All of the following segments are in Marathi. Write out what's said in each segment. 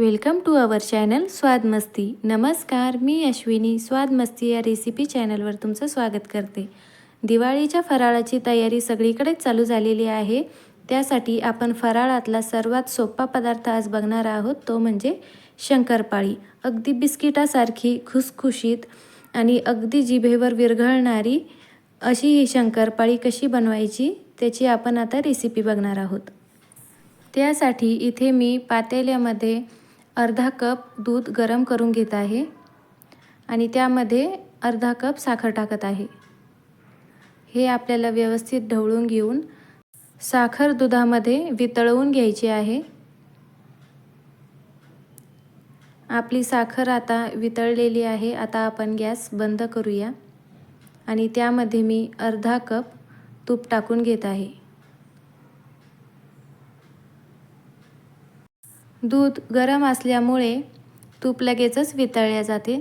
वेलकम टू अवर चॅनल स्वाद मस्ती. नमस्कार मी अश्विनी. स्वाद मस्ती या रेसिपी चॅनलवर तुमचं स्वागत करते. दिवाळीच्या फराळाची तयारी सगळीकडेच चालू झालेली आहे. त्यासाठी आपण फराळातला सर्वात सोपा पदार्थ आज बघणार आहोत तो म्हणजे शंकरपाळी. अगदी बिस्किटासारखी खुसखुशीत आणि अगदी जिभेवर विरघळणारी अशी ही शंकरपाळी कशी बनवायची त्याची आपण आता रेसिपी बघणार आहोत. त्यासाठी इथे मी पातेल्यामध्ये अर्धा कप दूध गरम करून घेत आहे आणि त्यामध्ये अर्धा कप साखर टाकत आहे. हे आपल्याला व्यवस्थित ढवळून घेऊन साखर दुधामध्ये वितळवून घ्यायची आहे. आपली साखर आता वितळलेली आहे. आता आपण गॅस बंद करूया आणि त्यामध्ये मी अर्धा कप तूप टाकून घेत आहे. दूध गरम असल्यामुळे तूप लगेचच वितळले जाते.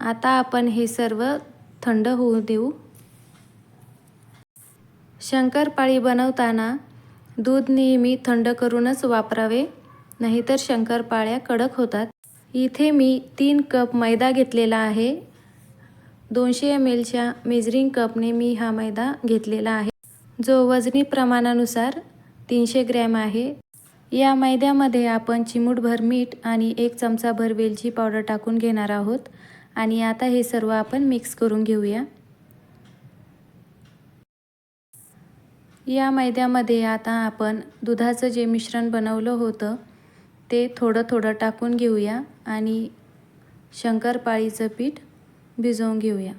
आता आपण हे सर्व थंड होऊ देऊ. शंकरपाळी बनवताना दूध नेहमी थंड करूनच वापरावे नाहीतर शंकरपाळ्या कडक होतात. इथे मी तीन कप मैदा घेतलेला आहे. दोनशे एम एलच्या मेजरिंग कपने मी हा मैदा घेतलेला आहे. जो वजनी प्रमाणानुसार तीनशे ग्रॅम आहे. या मैद्यामध्ये आपण चिमूटभर मीठ आणि एक चमचाभर वेलची पावडर टाकून घेणार आहोत. आणि आता हे सर्व आपण मिक्स करून घेऊया. या मैद्यामध्ये आता आपण दुधाचं जे मिश्रण बनवलं होतं ते थोडं थोडं टाकून घेऊया आणि शंकरपाळीचं पीठ भिजवून घेऊया.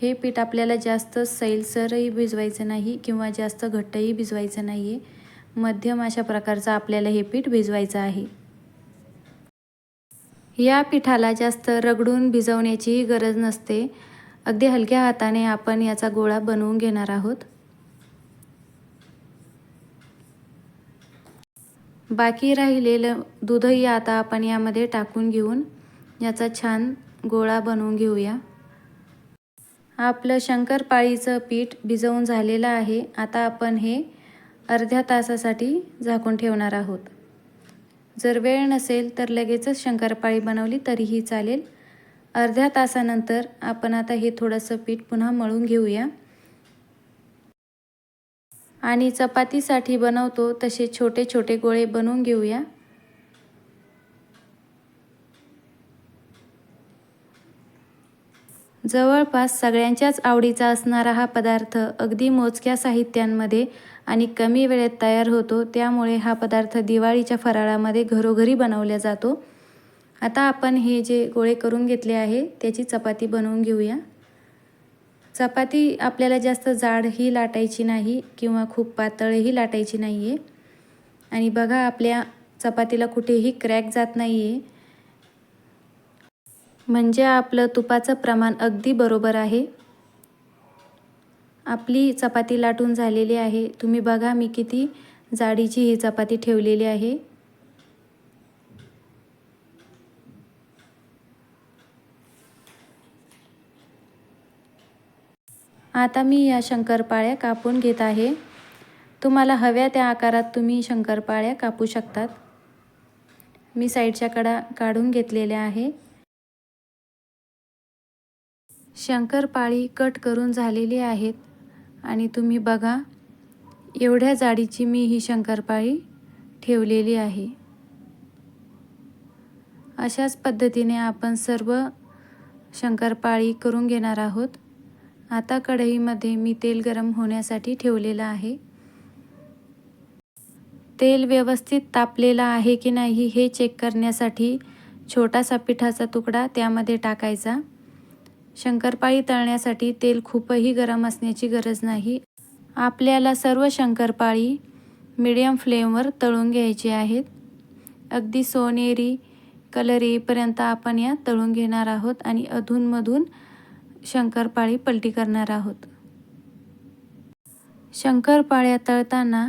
हे पीठ आपल्याला जास्त सैलसरही भिजवायचं नाही किंवा जास्त घट्टही भिजवायचं नाही आहे मध्यम अशा प्रकारचं आपल्याला हे पीठ भिजवायचं आहे. या पिठाला जास्त रगडून भिजवण्याचीही गरज नसते. अगदी हलक्या हाताने आपण याचा गोळा बनवून घेणार आहोत. बाकी राहिलेलं दूधही आता आपण यामध्ये टाकून घेऊन याचा छान गोळा बनवून घेऊया. आपलं शंकरपाळीचं पीठ भिजवून झालेलं आहे. आता आपण हे अर्ध्या तासासाठी झाकून ठेवणार आहोत. जर वेळ नसेल तर लगेचच शंकरपाळी बनवली तरीही चालेल. अर्ध्या तासानंतर आपण आता हे थोडंसं पीठ पुन्हा मळून घेऊया. आणि चपातीसाठी बनवतो तसे छोटे छोटे गोळे बनवून घेऊया. जवळपास सगळ्यांच्याच आवडीचा असणारा हा पदार्थ अगदी मोजक्या साहित्यांमध्ये आणि कमी वेळेत तयार होतो त्यामुळे हा पदार्थ दिवाळीच्या फराळामध्ये घरोघरी बनवला जातो. आता आपण हे जे गोळे करून घेतले आहे त्याची चपाती बनवून घेऊया. चपाती आपल्याला जास्त जाडही लाटायची नाही किंवा खूप पातळही लाटायची नाही आहे आणि बघा आपल्या चपातीला कुठेही क्रॅक जात नाही आहे म्हणजे आपलं तुपाचं प्रमाण अगदी बरोबर आहे. आपली चपाती लाटून झालेली आहे. तुम्ही बघा मी किती जाडीची ही चपाती ठेवलेली आहे. आता मी या शंकरपाळ्या कापून घेत आहे. तुम्हाला हव्या त्या आकारात तुम्ही शंकरपाळ्या कापू शकतात. मी साईडच्या कडा काढून घेतलेल्या आहे. शंकरपाळी कट करून झालेली आहेत. आणि तुम्ही बघा एवढ्या जाडीची मी ही शंकरपाळी ठेवलेली आहे. अशाच पद्धतीने आपण सर्व शंकरपाळी करून घेणार आहोत. आता कढईमध्ये मी तेल गरम होण्यासाठी ठेवलेलं आहे. तेल व्यवस्थित तापलेलं आहे की नाही हे चेक करण्यासाठी छोटासा पिठाचा तुकडा त्यामध्ये टाकायचा. शंकरपाळी तळण्यासाठी तेल खूपही गरम असण्याची गरज नाही. आपल्याला सर्व शंकरपाळी मिडियम फ्लेमवर तळून घ्यायची आहेत. अगदी सोनेरी कलर येईपर्यंत आपण या तळून घेणार आहोत आणि अधूनमधून शंकरपाळी पलटी करणार आहोत. शंकरपाळ्या तळताना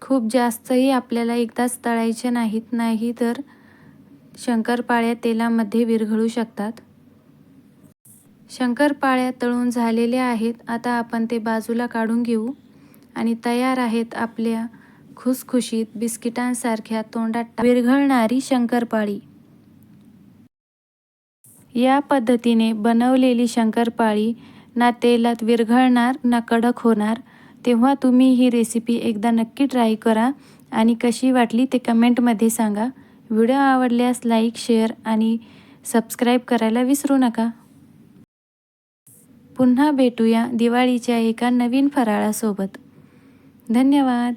खूप जास्तही आपल्याला एकदाच तळायचे नाहीत नाही तर शंकरपाळ्या तेलामध्ये विरघळू शकतात. शंकरपाळ्या तळून झालेल्या आहेत. आता आपण ते बाजूला काढून घेऊ. आणि तयार आहेत आपल्या खुसखुशीत बिस्किटांसारख्या तोंडात विरघळणारी शंकरपाळी. या पद्धतीने बनवलेली शंकरपाळी ना तेलात विरघळणार ना कडक होणार. तेव्हा तुम्ही ही रेसिपी एकदा नक्की ट्राय करा आणि कशी वाटली ते कमेंटमध्ये सांगा. व्हिडिओ आवडल्यास लाईक शेअर आणि सबस्क्राईब करायला विसरू नका. पुन्हा भेटूया दिवाळीच्या एका नवीन फराळासोबत. धन्यवाद.